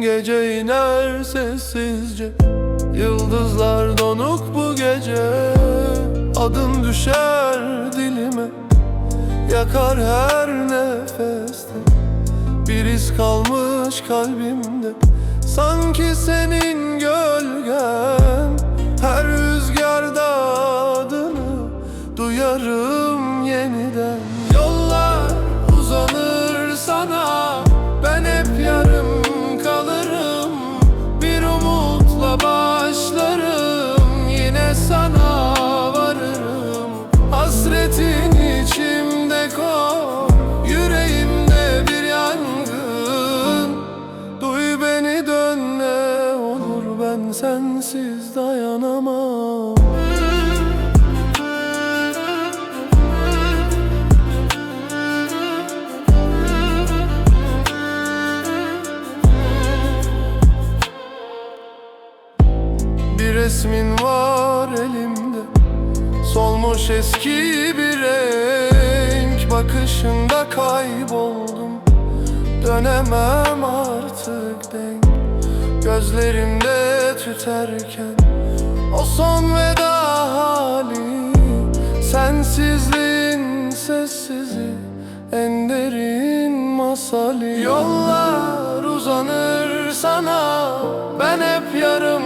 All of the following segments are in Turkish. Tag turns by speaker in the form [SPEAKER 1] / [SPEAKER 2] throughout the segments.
[SPEAKER 1] Gece iner sessizce Yıldızlar donuk bu gece. Adın düşer dilime Yakar her nefeste. Bir iz kalmış kalbimde Sanki senin göz Ben sensiz dayanamam. Bir resmin var elimde Solmuş eski bir renk. Bakışında kayboldum Dönemem artık denk Gözlerimde tüterken O son veda hali Sensizliğin sessizi En derin masali. Yollar uzanır sana Ben hep yarım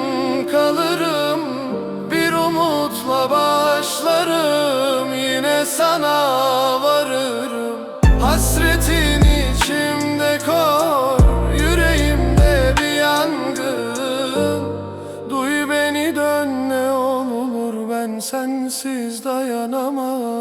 [SPEAKER 1] kalırım. Bir umutla başlarım Yine sana varırım Dön ne olur Ben sensiz dayanamam